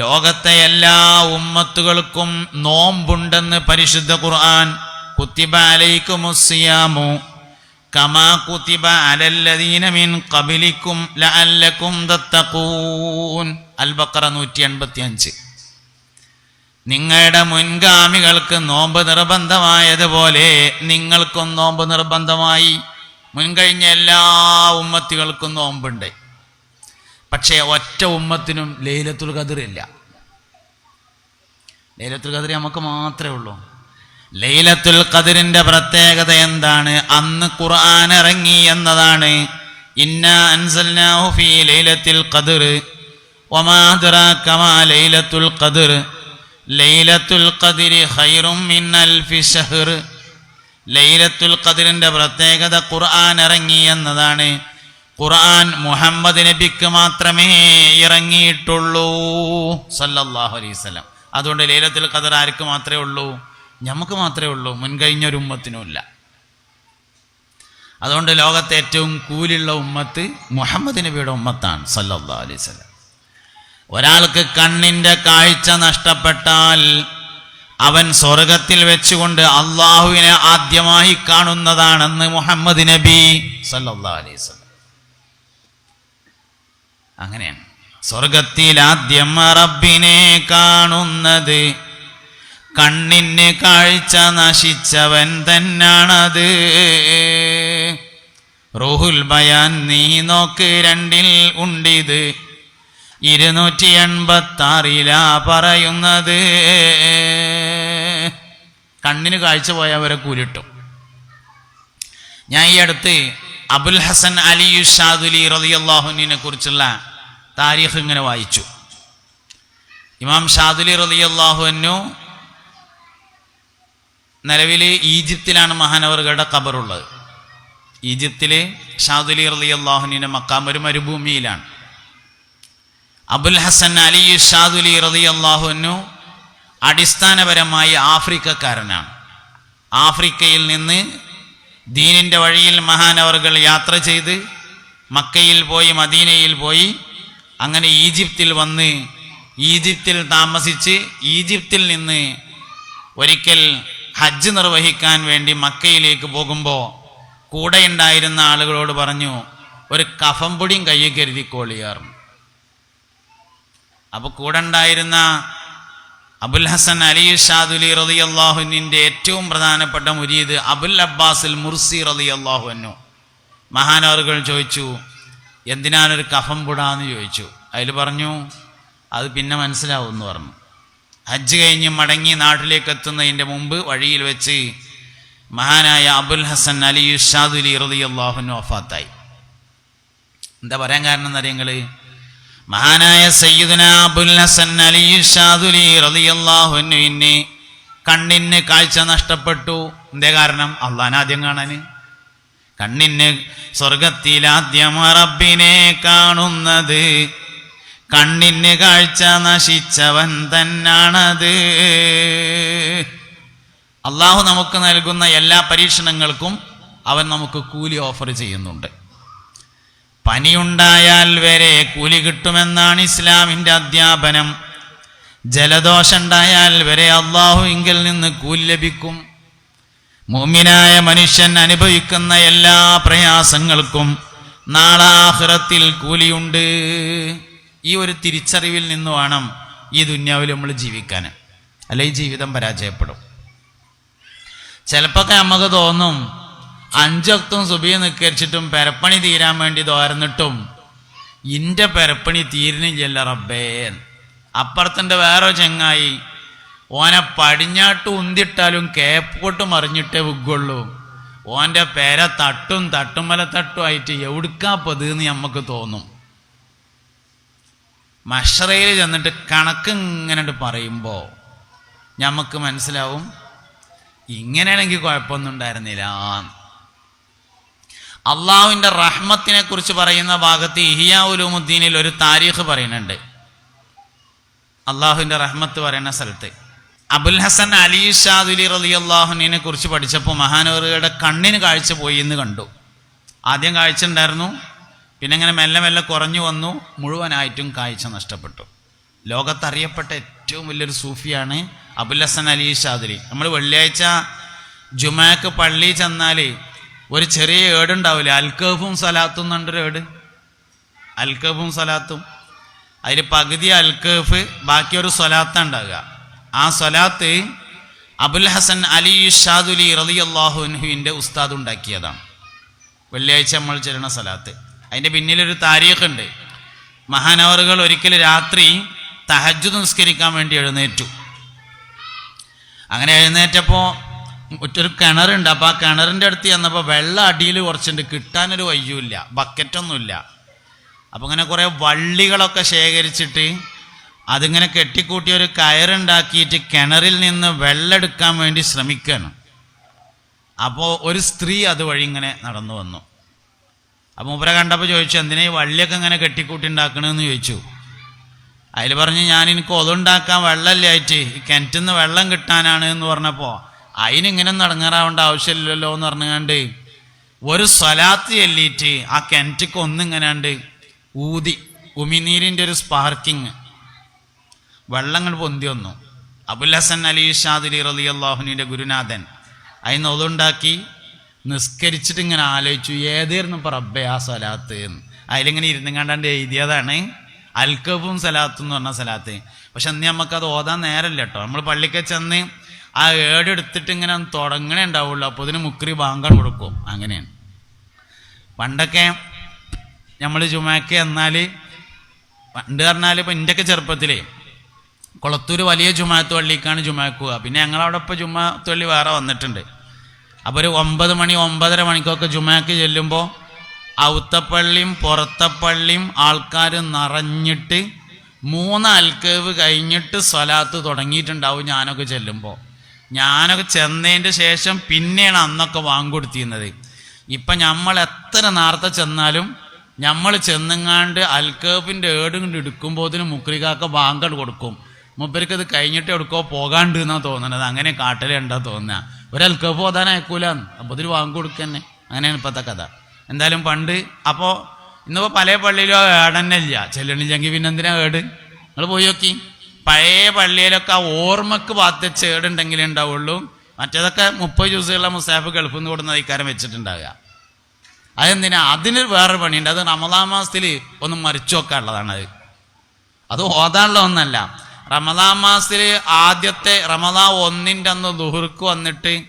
ലോകത്തെ എല്ലാ ഉമ്മത്തുകൾക്കും നോമ്പുണ്ടെന്ന് പരിശുദ്ധ ഖുർആൻ കുത്തിബ അലൈക്കുമുസ്സിയാമു കമാ കുത്തിബ അലല്ലദീന കബിലിക്കും ലഅല്ലക്കും തത്തഖൂൻ. അൽ ബഖറ നൂറ്റി എൺപത്തി അഞ്ച് നിങ്ങളുടെ മുൻഗാമികൾക്ക് നോമ്പ് നിർബന്ധമായതുപോലെ നിങ്ങൾക്കും നോമ്പ് നിർബന്ധമായി. മുൻകഴിഞ്ഞ എല്ലാ ഉമ്മത്തികൾക്കും നോമ്പുണ്ട്. പക്ഷേ ഒറ്റ ഉമ്മത്തിനും ലൈലത്തുൽ ഖദർ ഇല്ല. ലൈലത്തുൽ ഖദർ നമുക്ക് മാത്രമേ ഉള്ളൂ. ലൈലത്തുൽ ഖദറിന്റെ പ്രത്യേകത എന്താണ്? അന്ന് ഖുർആൻ ഇറങ്ങി എന്നതാണ്. ഇന്ന അൻസൽനാഹു ഫീ ലൈലത്തിൽ ഖദർ വമാ അദ്റാക മാ ലൈലത്തുൽ ഖദർ ലൈലത്തുൽ ഖദരി ഖൈറും മിൻ അൽഫി ഷഹർ ലൈലത്തുൽ ഖദറിന്റെ പ്രത്യേകത ഖുർആൻ ഇറങ്ങി എന്നതാണ്. ഖുർആൻ മുഹമ്മദ് നബിക്ക് മാത്രമേ ഇറങ്ങിയിട്ടുള്ളൂ. സല്ലല്ലാഹു അലൈഹി വസല്ലം. അതുകൊണ്ട് ലൈലത്തുൽ ഖദർ ആർക്ക് മാത്രമേ ഉള്ളൂ? നമുക്ക് മാത്രമേ ഉള്ളൂ. മുൻകഴിഞ്ഞ ഒരു ഉമ്മത്തിനുമില്ല അതുകൊണ്ട് ലോകത്തെ ഏറ്റവും കൂലുള്ള ഉമ്മത്ത് മുഹമ്മദ് നബിയുടെ ഉമ്മത്താണ് സല്ലല്ലാഹു അലൈഹി വസല്ലം. ഒരാൾക്ക് കണ്ണിന്റെ കാഴ്ച നഷ്ടപ്പെട്ടാൽ അവൻ സ്വർഗത്തിൽ വെച്ചുകൊണ്ട് അള്ളാഹുവിനെ ആദ്യമായി കാണുന്നതാണെന്ന് മുഹമ്മദ് നബി സല്ലല്ലാഹു അലൈഹി വസല്ലം. അങ്ങനെയാണ്. സ്വർഗത്തിൽ ആദ്യം റബ്ബിനെ കാണുന്നത്. കണ്ണിന് കാഴ്ച നശിച്ചവൻ തന്നാണത്. റോഹുൽ ബയാൻ നീ നോക്ക് രണ്ടിൽ ഉണ്ടിത്. ഇരുന്നൂറ്റി എൺപത്തി ആറിലാ പറയുന്നത്. കണ്ണിന് കാഴ്ച പോയവരെ കൂലിട്ടു. ഞാൻ ഈ അടുത്ത് അബുൽ ഹസൻ അലി ഷാദുലി റളിയല്ലാഹുവിനെ കുറിച്ചുള്ള താരീഖ് ഇങ്ങനെ വായിച്ചു. ഇമാം ഷാദുലി റളിയല്ലാഹുവിനു നിലവിൽ ഈജിപ്തിലാണ് മഹാനവറുകളുടെ ഖബറുള്ളത്. ഈജിപ്തിലെ ഷാദുലി റളിയല്ലാഹുവിന്റെ മക്കാം ഒരു മരുഭൂമിയിലാണ്. അബുൽ ഹസൻ അലി ഷാദുലി റളിയല്ലാഹുവിനു അടിസ്ഥാനപരമായി ആഫ്രിക്കക്കാരനാണ്. ആഫ്രിക്കയിൽ നിന്ന് ദീനിന്റെ വഴിയിൽ മഹാനവറുകൾ യാത്ര ചെയ്ത് മക്കയിൽ പോയി മദീനയിൽ പോയി അങ്ങനെ ഈജിപ്തിൽ വന്ന് ഈജിപ്തിൽ താമസിച്ച് ഈജിപ്തിൽ നിന്ന് ഒരിക്കൽ ഹജ്ജ് നിർവഹിക്കാൻ വേണ്ടി മക്കയിലേക്ക് പോകുമ്പോൾ കൂടെ ഉണ്ടായിരുന്ന ആളുകളോട് പറഞ്ഞു ഒരു കഫം പൊടിയും കരുതി കോളിയാറും അപ്പോൾ കൂടെ ഉണ്ടായിരുന്ന അബുൽ ഹസൻ അലി ഷാദുലി റതി അള്ളാഹുനിന്റെ ഏറ്റവും പ്രധാനപ്പെട്ട മുരീദ് അബുൽ അബ്ബാസിൽ മുർസി റതി അള്ളാഹുനു മഹാനവറുകൾ ചോദിച്ചു എന്തിനാണൊരു കഫം പുടാന്ന് ചോദിച്ചു. അതിൽ പറഞ്ഞു അത് പിന്നെ മനസ്സിലാവും എന്ന് പറഞ്ഞു. ഹജ്ജ് കഴിഞ്ഞ് മടങ്ങി നാട്ടിലേക്ക് എത്തുന്നതിന്റെ മുമ്പ് വഴിയിൽ വെച്ച് മഹാനായ അബുൽ ഹസൻ അലി ഷാദുലി റതി അള്ളാഹുവിന് വഫാത്തായി. എന്താ പറയാൻ കാരണം എന്നറിയങ്ങൾ മഹാനായ സയ്യിദുന അബുൽ ഹസൻ അലി ഷാദുലി റളിയല്ലാഹു അൻഹുവിന് കണ്ണിന് കാഴ്ച നഷ്ടപ്പെട്ടു. എന്തേ കാരണം? അള്ളഹാൻ ആദ്യം കാണാന്. കണ്ണിന് സ്വർഗത്തിലാദ്യം റബ്ബിനെ കാണുന്നത്. കണ്ണിന് കാഴ്ച നശിച്ചവൻ തന്നാണത്. അള്ളാഹു നമുക്ക് നൽകുന്ന എല്ലാ പരീക്ഷണങ്ങൾക്കും അവൻ നമുക്ക് കൂലി ഓഫർ ചെയ്യുന്നുണ്ട്. പനിയുണ്ടായാൽ വരെ കൂലി കിട്ടുമെന്നാണ് ഇസ്ലാമിന്റെ അധ്യാപനം. ജലദോഷം ഉണ്ടായാൽ വരെ അള്ളാഹു നിന്ന് കൂലി ലഭിക്കും. മുമിനായ മനുഷ്യൻ അനുഭവിക്കുന്ന എല്ലാ പ്രയാസങ്ങൾക്കും നാളാഹ്റത്തിൽ കൂലിയുണ്ട്. ഈ ഒരു തിരിച്ചറിവിൽ നിന്ന് വേണം ഈ ദുന്യാവിൽ നമ്മൾ ജീവിക്കാൻ. അല്ലെ ജീവിതം പരാജയപ്പെടും. ചിലപ്പോൾ നമുക്ക് തോന്നും അഞ്ചൊക്തും സുബിയെ നിക്കരിച്ചിട്ടും പെരപ്പണി തീരാൻ വേണ്ടി തോരന്നിട്ടും ഇന്റെ പെരപ്പണി തീരുന്നില്ല റബ്ബേ. അപ്പുറത്തിന്റെ വേറെ ചെങ്ങായി ഓനെ പടിഞ്ഞാട്ട് ഉന്തിട്ടാലും കേപ്പോട്ട് മറിഞ്ഞിട്ടേ വിഗുള്ളൂ. ഓന്റെ പേര തട്ടും തട്ടുമല തട്ടും ആയിട്ട് എവിടുക്കാ പതെന്ന് നമുക്ക് തോന്നും. മഷറയിൽ ചെന്നിട്ട് കണക്ക് ഇങ്ങനെ പറയുമ്പോൾ നമുക്ക് മനസ്സിലാവും ഇങ്ങനെയാണെങ്കിൽ കുഴപ്പമൊന്നും ഉണ്ടായിരുന്നില്ല. അള്ളാഹുവിന്റെ റഹ്മത്തിനെ കുറിച്ച് പറയുന്ന ഭാഗത്ത് ഇഹിയാ ഉലൂമുദ്ദീനിൽ ഒരു താരീഖ് പറയുന്നുണ്ട്. അള്ളാഹുവിന്റെ റഹ്മത്ത് പറയുന്ന സ്ഥലത്ത്. അബുൽ ഹസൻ അലി ഷാദുലി റലി അള്ളാഹുനെ കുറിച്ച് പഠിച്ചപ്പോൾ മഹാനവറുകളുടെ കണ്ണിന് കാഴ്ച പോയി എന്ന് കണ്ടു. ആദ്യം കാഴ്ച ഉണ്ടായിരുന്നു പിന്നെ ഇങ്ങനെ മെല്ലെ മെല്ലെ കുറഞ്ഞു വന്നു മുഴുവനായിട്ടും കാഴ്ച നഷ്ടപ്പെട്ടു. ലോകത്തറിയപ്പെട്ട ഏറ്റവും വലിയൊരു സൂഫിയാണ് അബുൽ ഹസൻ അലി ഷാദുലി. നമ്മൾ വെള്ളിയാഴ്ച ജുമാക്ക് പള്ളി ചെന്നാൽ ഒരു ചെറിയ ഏടുണ്ടാവില്ല? അൽക്കഫും സലാത്തും എന്നുണ്ടൊരു ഏട്. അൽക്കഫും സലാത്തും. അതിൽ പകുതി അൽക്കഫ് ബാക്കി ഒരു സ്വലാത്ത ഉണ്ടാകുക ആ സ്വലാത്ത് അബുൽ ഹസൻ അലി ഷാദുലി റലി അള്ളാഹുൻഹുവിന്റെ ഉസ്താദ് ഉണ്ടാക്കിയതാണ്. വെള്ളിയാഴ്ച നമ്മൾ ചെല്ലണ സ്ഥലത്ത് അതിന്റെ പിന്നിലൊരു താരീഖുണ്ട്. മഹാനവറുകൾ ഒരിക്കൽ രാത്രി തഹജ്ജുദ് നിസ്കരിക്കാൻ വേണ്ടി എഴുന്നേറ്റു. അങ്ങനെ എഴുന്നേറ്റപ്പോൾ ഒരു കിണറുണ്ട്. അപ്പോൾ ആ കിണറിന്റെ അടുത്ത് ചെന്നപ്പോൾ വെള്ളം അടിയിൽ കുറച്ചുണ്ട്. കിട്ടാനൊരു വയ്യൂല്ല ബക്കറ്റൊന്നുമില്ല. അപ്പോൾ അങ്ങനെ കുറേ വള്ളികളൊക്കെ ശേഖരിച്ചിട്ട് അതിങ്ങനെ കെട്ടിക്കൂട്ടി ഒരു കയറുണ്ടാക്കിയിട്ട് കിണറിൽ നിന്ന് വെള്ളെടുക്കാൻ വേണ്ടി ശ്രമിക്കുകയാണ് അപ്പോൾ ഒരു സ്ത്രീ അതുവഴി ഇങ്ങനെ നടന്നു വന്നു. അപ്പോൾ മൂപ്പര കണ്ടപ്പോൾ ചോദിച്ചു എന്തിനാ ഈ വള്ളിയൊക്കെ ഇങ്ങനെ കെട്ടിക്കൂട്ടി ഉണ്ടാക്കണമെന്ന് ചോദിച്ചു. അതിൽ പറഞ്ഞ് ഞാൻ എനിക്ക് ഒതുണ്ടാക്കാൻ വെള്ളമല്ലേ ആയിട്ട്? ഈ കിണറ്റിൽ നിന്ന് വെള്ളം കിട്ടാനാണ് എന്ന് പറഞ്ഞപ്പോൾ അതിനിങ്ങനെ നടങ്ങാറാവേണ്ട ആവശ്യമില്ലല്ലോ എന്ന് പറഞ്ഞുകൊണ്ട് ഒരു സ്വലാത്ത് ചെല്ലിയിട്ട് ആ കിണറ്റിക്ക് ഒന്നിങ്ങനാണ്ട് ഊതി. ഉമിനീരിന്റെ ഒരു സ്പാർക്കിങ്. വെള്ളങ്ങൾ പൊന്തി വന്നു. അബുൽ ഹസൻ അലി ഷാദിലി റലി അള്ളാഹുനിന്റെ ഗുരുനാഥൻ അതിന് ഒതുണ്ടാക്കി നിസ്കരിച്ചിട്ട് ഇങ്ങനെ ആലോചിച്ചു ഏതായിരുന്നു ഇപ്പം റബ്ബെ ആ സ്വലാത്ത്? എന്ന്. അതിലിങ്ങനെ ഇരുന്നും കണ്ടാണ്ട് എഴുതിയതാണ് അൽക്കബും സലാത്തും എന്ന് പറഞ്ഞ സലാത്ത് പക്ഷെ അന്ന് നമുക്കത് ഓതാൻ നേരമില്ല കേട്ടോ നമ്മൾ പള്ളിക്ക് ചെന്ന് ആ ഏടെടുത്തിട്ട് ഇങ്ങനെ തുടങ്ങണേ ഉണ്ടാവുള്ളൂ. അപ്പോൾ ഇതിന് മുക്രി ബാങ്കാണ് കൊടുക്കും. അങ്ങനെയാണ്. പണ്ടൊക്കെ നമ്മൾ ജുമാക്ക് എന്നാൽ പണ്ട് പറഞ്ഞാൽ ഇപ്പം എന്റെയൊക്കെ ചെറുപ്പത്തിലേ കുളത്തൂർ വലിയ ജുമാത്ത് പള്ളിക്കാണ് ജുമാക്കുക പിന്നെ ഞങ്ങളവിടെ ഇപ്പോൾ ജുമാത്ത് പള്ളി വേറെ വന്നിട്ടുണ്ട്. അപ്പോൾ ഒരു ഒമ്പത് മണി ഒമ്പതര മണിക്കൊക്കെ ജുമാക്ക് ചെല്ലുമ്പോൾ ഔത്തപ്പള്ളിയും പുറത്തപ്പള്ളിയും ആൾക്കാർ നിറഞ്ഞിട്ട് മൂന്ന് അൽക്കേവ് കഴിഞ്ഞിട്ട് സ്വലാത്ത് തുടങ്ങിയിട്ടുണ്ടാവും ഞാനൊക്കെ ചെല്ലുമ്പോൾ ഞാനൊക്കെ ചെന്നതിന്റെ ശേഷം പിന്നെയാണ് അന്നൊക്കെ വാങ്ങിക്കൊടുത്തിരുന്നത് ഇപ്പം നമ്മൾ എത്ര നേരത്തെ ചെന്നാലും നമ്മൾ ചെന്നങ്ങാണ്ട് അൽക്കേപ്പിന്റെ ഏടും കൊണ്ട് എടുക്കുമ്പോൾ മുക്രികാക്ക വാങ്കട് കൊടുക്കും. മുപ്പർക്ക് ഇത് കഴിഞ്ഞിട്ട് എവിടെക്കോ പോകാണ്ട് എന്നാ തോന്നണത് അങ്ങനെ കാട്ടിലുണ്ടാ തോന്നുക. ഒരു പോതാൻ അയക്കൂലെന്ന് അയക്കൂല. അപ്പോൾ ഇതിൽ വാങ്ങി കൊടുക്കന്നെ. അങ്ങനെയാണ് ഇപ്പോഴത്തെ കഥ. എന്തായാലും പണ്ട് അപ്പോൾ ഇന്നിപ്പോൾ പല പള്ളിയിലും ആ ഏടന്നെ ഇല്ല. ചെല്ലണില്ലെങ്കിൽ പിന്നെ എന്തിനാ ഏട്? നിങ്ങൾ പോയി നോക്കി. പഴയ പള്ളിയിലൊക്കെ ആ ഓർമ്മക്ക് പാത്ത ചേടുണ്ടെങ്കിലേ ഉണ്ടാവുള്ളൂ. മറ്റേതൊക്കെ മുപ്പത് ദിവസമുള്ള മുസാഫ് ഗൾഫിൽ നിന്ന് കൊടുക്കുന്ന അധികാരം വെച്ചിട്ടുണ്ടാവുക. അതെന്തിനാ? അതിന് വേറെ പണിയുണ്ട്. അത് റമദാ മാസത്തിൽ ഒന്ന് മറിച്ചു വെക്കാനുള്ളതാണ് അത്. അത് ഓതാനുള്ള ഒന്നല്ല. റമദാൻ മാസത്തിൽ ആദ്യത്തെ റമദാൻ ഒന്നിന്റെ അന്ന് ദുഹുർക്ക് വന്നിട്ട്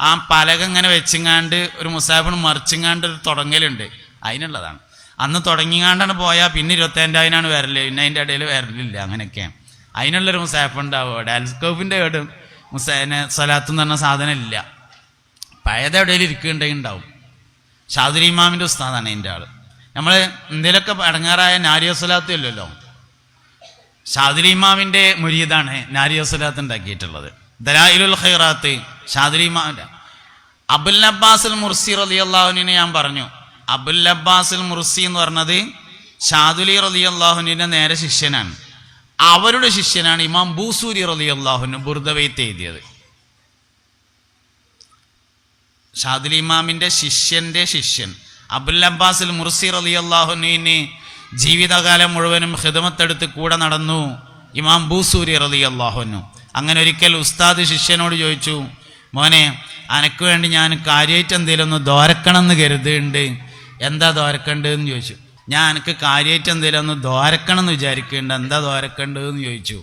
ആ പലക ഇങ്ങനെ വെച്ചിങ്ങാണ്ട് ഒരു മുസാഫിന് മറിച്ചിങ്ങാണ്ട് ഒരു തുടങ്ങലുണ്ട്. അതിനുള്ളതാണ്. അന്ന് തുടങ്ങിങ്ങാണ്ടാണ് പോയാൽ പിന്നെ ഇരുപത്തേണ്ടായിനാണ് വരൽ. പിന്നെ അതിന്റെ ഇടയിൽ വരലില്ല അങ്ങനെയൊക്കെ. അതിനുള്ളൊരു മുസാഫ് ഉണ്ടാവും ഡാൽസ്കോപ്പിന്റെ ഏട് മുസേനെ സ്വലാത്ത് എന്ന് പറഞ്ഞ സാധനം ഇല്ല. പഴയത് എവിടെയും ഇരിക്കുന്നുണ്ടെങ്കിൽ ഉണ്ടാവും. ഷാദുരി ഇമാമിന്റെ ഉസ്താദാണ് എന്റെ ആൾ നമ്മൾ എന്തെങ്കിലുമൊക്കെ അടങ്ങാറായ നാരിയ സ്വലാത്തും ഇല്ലല്ലോ. ഷാദുരി ഇമാമിന്റെ മുരീദാണ് നാരിയ സ്വലാത്ത് ഉണ്ടാക്കിയിട്ടുള്ളത്. ദലായിലുൽ ഖൈറാത്ത് ഷാദിലി ഇമാമിന്റെ അബുൽ അബ്ബാസുൽ മുർസി റലി അള്ളാഹുവിനെ ഞാൻ പറഞ്ഞു. അബുൽ അബ്ബാസുൽ മുർസി എന്ന് പറഞ്ഞത് ഷാദുലി റലി അള്ളാഹുവിന്റെ നേരെ ശിഷ്യനാണ്. അവരുടെ ശിഷ്യനാണ് ഇമാം ബൂസൂരി റലി അള്ളാഹുന് ബുർദവൈത്ത് എഴുതിയത്. ഷാദുലി ഇമാമിന്റെ ശിഷ്യന്റെ ശിഷ്യൻ അബുൽ അബ്ബാസിൽ മുർസി റലി അള്ളാഹുവിന് ജീവിതകാലം മുഴുവനും ഹിദമത്തെടുത്ത് കൂടെ നടന്നു. ഇമാം ബൂസൂരി റലി അള്ളാഹുനു അങ്ങനെ ഒരിക്കൽ ഉസ്താദ് ശിഷ്യനോട് ചോദിച്ചു മോനെ അനക്ക് വേണ്ടി ഞാൻ കാര്യമായിട്ട് എന്തെങ്കിലും ഒന്ന് ദോരക്കണം എന്ന് കരുതുന്നുണ്ട്. എന്താ ദോരക്കേണ്ടതെന്ന് ചോദിച്ചു. ഞാൻ എനിക്ക് കാര്യമായിട്ട് എന്തെങ്കിലും ഒന്ന് ദോരക്കണം എന്ന് വിചാരിക്കുന്നുണ്ട്. എന്താ ദോരക്കേണ്ടതെന്ന് ചോദിച്ചു.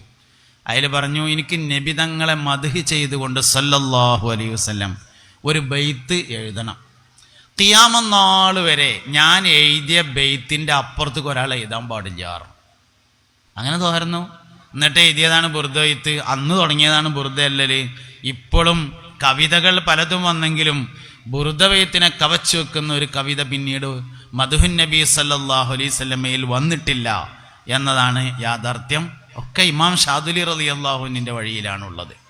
അതിൽ പറഞ്ഞു എനിക്ക് നബിതങ്ങളെ മധുഹി ചെയ്തുകൊണ്ട് സല്ലല്ലാഹു അലൈഹി വസ്ലം ഒരു ബെയ്ത്ത് എഴുതണം. തിയാമനാൾ വരെ ഞാൻ എഴുതിയ ബെയ്ത്തിന്റെ അപ്പുറത്തേക്ക് ഒരാൾ എഴുതാൻ പാടില്ല അങ്ങനെ തോരുന്നു. എന്നിട്ട് എഴുതിയതാണ് ബുർദയിത്ത് അന്ന് തുടങ്ങിയതാണ് ബുറുദ അല്ലല് ഇപ്പോഴും കവിതകൾ പലതും വന്നെങ്കിലും ബുർദവയത്തിനെ കവച്ചു വെക്കുന്ന ഒരു കവിത പിന്നീട് മധുഹുൻ നബി സല്ലാഹു അലൈഹി സ്വല്ലമയിൽ വന്നിട്ടില്ല എന്നതാണ് യാഥാർത്ഥ്യം. ഒക്കെ ഇമാം ഷാദുലി റലി അള്ളാഹുവിന്റെ വഴിയിലാണുള്ളത്.